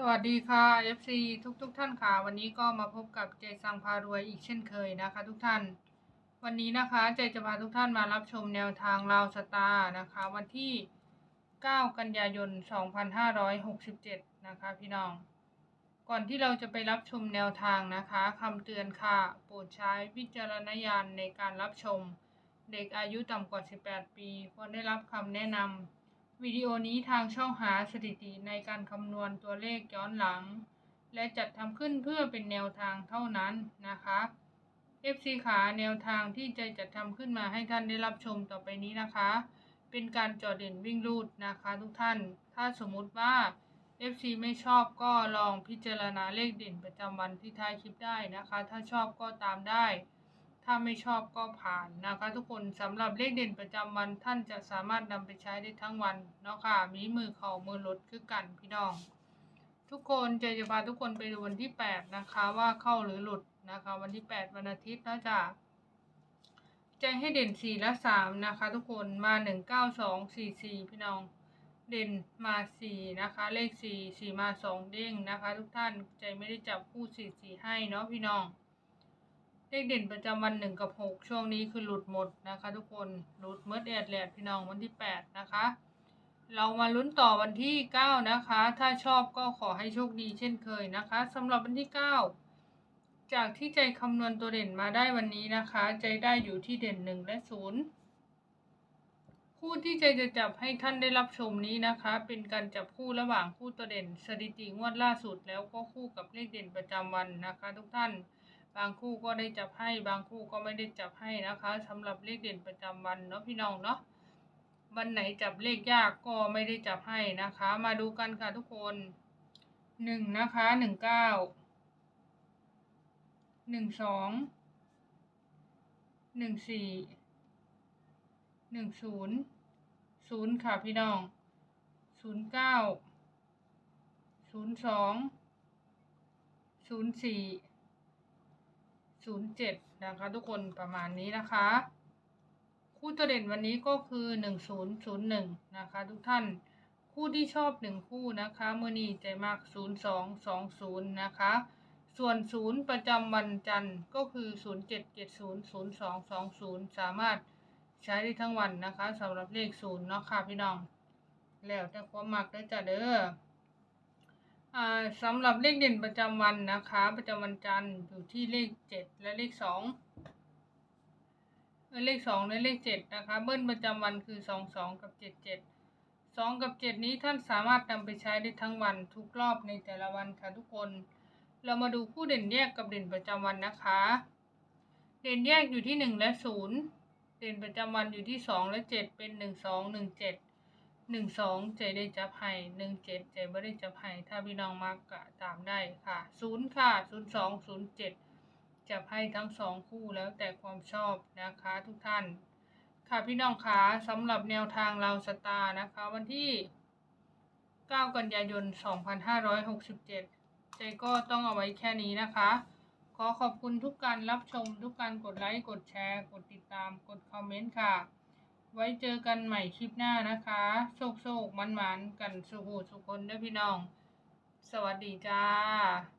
สวัสดีค่ะ FC ทุกทุกๆท่านค่ะ วันนี้ก็มาพบกับเจสังพารวยอีกเช่นเคยนะคะ ทุกท่าน วันนี้นะคะเจจะพาทุกท่านมารับชมแนวทางลาวสตาร์นะคะ วันที่ 9 กันยายน 2567 นะคะพี่น้อง ก่อนที่เราจะไปรับชมแนวทางนะคะคำเตือนค่ะ โปรดใช้วิจารณญาณในการรับชม เด็กอายุต่ำกว่า 18 ปีควรได้รับคำแนะนำ วิดีโอนี้ทางช่องหาสถิติในการคำนวณตัวเลขย้อนหลัง และจัดทำขึ้นเพื่อเป็นแนวทางเท่านั้นนะคะ FC ขาแนวทางที่จะจัดทำขึ้นมาให้ท่านได้รับชมต่อไปนี้นะคะ เป็นการจอเด่นวิ่งรูดนะคะทุกท่าน ถ้าสมมุติว่า FC ไม่ชอบก็ลองพิจารณาเลขเด่นประจำวันที่ท้ายคลิปได้นะคะ ถ้าชอบก็ตามได้ ถ้าไม่ชอบก็ผ่านนะคะ ทุกคนสำหรับเลขเด่นประจำวันท่านจะสามารถนำไปใช้ได้ทั้งวันเนาะค่ะ มีมือเข่ามือลดคือกันพี่น้อง ทุกคนเจจะพาทุกคนไปดูวันที่ 8 นะคะว่าเข้าหรือหลุดนะคะ วันที่ 8 วันอาทิตย์นะจ๊ะแจ้งให้เด่น4และ3นะคะ ทุกคนมา1 9 2 4 4พี่น้อง เด่นมา4นะคะ เลข4 4มา2เด้งนะคะ ทุกท่านใจไม่ได้จับคู่4 4ให้เนาะพี่น้อง เลขเด่นประจำวันหนึ่งกับหกช่วงนี้คือหลุดหมดนะคะ ทุกคนหลุดเมื่อแดดแหลดพี่น้องวันที่แปดนะคะ เรามาลุ้นต่อวันที่เก้านะคะ ถ้าชอบก็ขอให้โชคดีเช่นเคยนะคะสำหรับวันที่เก้าจากที่ใจคำนวณตัวเด่นมาได้วันนี้นะคะ ใจได้อยู่ที่เด่นหนึ่งและศูนย์คู่ที่ใจจะจับให้ท่านได้รับชมนี้นะคะ เป็นการจับคู่ระหว่างคู่ตัวเด่น สถิติงวดล่าสุดแล้วก็คู่กับเลขเด่นประจำวันนะคะ ทุกท่าน บางคู่ก็ได้จับให้บางคู่ก็ไม่ได้จับให้นะคะสำหรับเลขเด่นประจำวันเนาะพี่น้องเนาะวันไหนจับเลขยากก็ไม่ได้จับให้นะคะ มาดูกันค่ะทุกคนหนึ่งนะคะหนึ่งเก้าหนึ่งสองหนึ่งสี่หนึ่งศูนย์ศูนย์ค่ะพี่น้องศูนย์เก้าศูนย์สองศูนย์สี่ ศูนย์เจ็ดนะคะ ทุกคนประมาณนี้นะคะ คู่ตัวเด่นวันนี้ก็คือหนึ่งศูนย์ศูนย์หนึ่งนะคะ ทุกท่านคู่ที่ชอบหนึ่งคู่นะคะเมื่อนี้ใจมากศูนย์สองสองศูนย์นะคะส่วนศูนย์ประจำวันจันทร์ก็คือศูนย์เจ็ดเจ็ดศูนย์ศูนย์สองสองศูนย์สามารถใช้ได้ทั้งวันนะคะสำหรับเลขศูนย์เนาะค่ะพี่น้อง แล้วแต่ความมักได้จ้ะเด้อ สำหรับเลขเด่นประจำวันนะคะ ประจำวันจันทร์อยู่ที่เลขเจ็ดและเลขสองเลขสองและเลขเจ็ดนะคะ เบิ้ลประจำวันคือสองสองกับเจ็ดเจ็ดสองกับเจ็ดนี้ท่านสามารถนำไปใช้ได้ทั้งวันทุกรอบในแต่ละวันค่ะทุกคน เรามาดูคู่เด่นแยกกับเด่นประจำวันนะคะ เด่นแยกอยู่ที่หนึ่งและศูนย์เด่นประจำวันอยู่ที่สองและเจ็ดเป็นหนึ่งสองหนึ่งเจ็ด หนึ่งสองใจได้จับให้หนึ่งเจ็ดใจไม่ได้จับให้ถ้าพี่น้องมากกะตามได้ค่ะศูนย์ค่ะศูนย์สองศูนย์เจ็ดจับให้ทั้งสองคู่แล้วแต่ความชอบนะคะทุกท่าน ค่ะพี่น้องคะสำหรับแนวทางเราสตาร์นะคะ วันที่ 9 กันยายน 2567 ใจก็ต้องเอาไว้แค่นี้นะคะ ขอขอบคุณทุกการรับชมทุกการกดไลค์ กดแชร์ กดติดตาม กดคอมเมนต์ค่ะ ไว้เจอกันใหม่คลิปหน้านะคะ โชคโชคมันมันๆกันสุขสุขคนเด้วยพี่น้อง สวัสดีจ้า